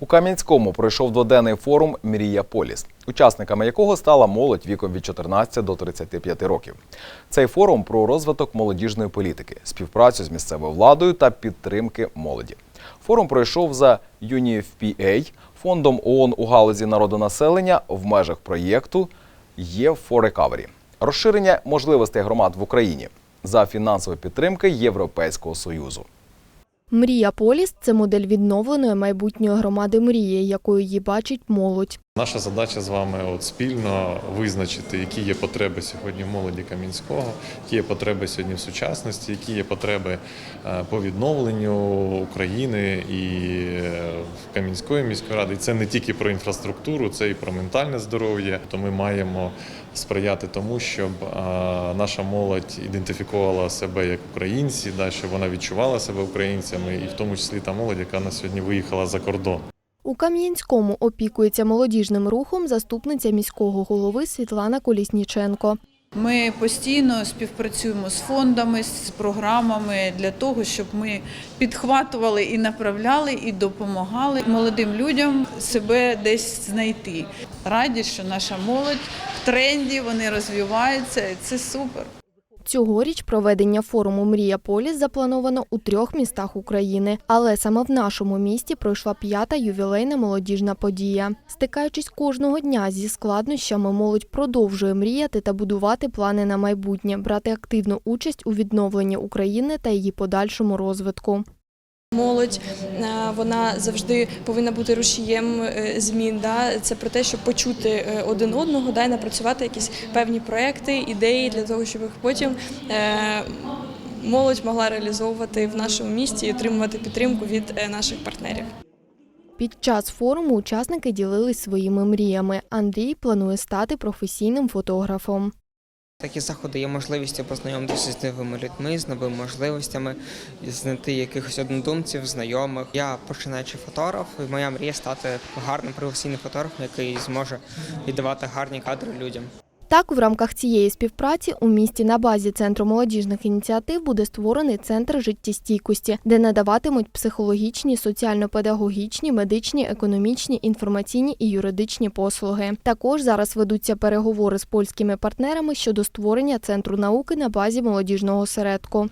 У Кам'янському пройшов дводенний форум Мрія Поліс, учасниками якого стала молодь віком від 14 до 35 років. Цей форум про розвиток молодіжної політики, співпрацю з місцевою владою та підтримки молоді. Форум пройшов за UNFPA, фондом ООН у галузі народонаселення в межах проєкту «Є for Recovery» – розширення можливостей громад в Україні за фінансової підтримки Європейського Союзу. Мрія Поліс це модель відновленої майбутньої громади мрії, якою її бачить молодь. Наша задача з вами от спільно визначити, які є потреби сьогодні в молоді Кам'янського, які є потреби сьогодні в сучасності, які є потреби е, по відновленню України і е, Кам'янської міської ради. І це не тільки про інфраструктуру, це і про ментальне здоров'я. То ми маємо сприяти тому, щоб наша молодь ідентифікувала себе як українці, да, щоб вона відчувала себе українцями, і в тому числі та молодь, яка на сьогодні виїхала за кордон. У Кам'янському опікується молодіжним рухом заступниця міського голови Світлана Колісніченко. Ми постійно співпрацюємо з фондами, з програмами для того, щоб ми підхватували і направляли, і допомагали молодим людям себе десь знайти. Раді, що наша молодь в тренді, вони розвиваються, і це супер. Цьогоріч проведення форуму Мрія Поліс заплановано у трьох містах України, але саме в нашому місті пройшла п'ята ювілейна молодіжна подія. Стикаючись кожного дня зі складнощами, молодь продовжує мріяти та будувати плани на майбутнє, брати активну участь у відновленні України та її подальшому розвитку. Молодь е, вона завжди повинна бути рушієм е, змін. Да? Це про те, щоб почути е, один одного, да? і напрацювати якісь певні проекти, ідеї для того, щоб їх потім молодь могла реалізовувати в нашому місті і отримувати підтримку від наших партнерів. Під час форуму учасники ділились своїми мріями. Андрій планує стати професійним фотографом. Такі заходи є можливістю познайомитися з новими людьми, з новими можливостями, знайти якихось однодумців, знайомих. Я починаючи фотограф, і моя мрія стати гарним професійним фотографом, який зможе віддавати гарні кадри людям. Так, в рамках цієї співпраці у місті на базі Центру молодіжних ініціатив буде створений центр життєстійкості, де надаватимуть психологічні, соціально-педагогічні, медичні, економічні, інформаційні і юридичні послуги. Також зараз ведуться переговори з польськими партнерами щодо створення центру науки на базі молодіжного осередку.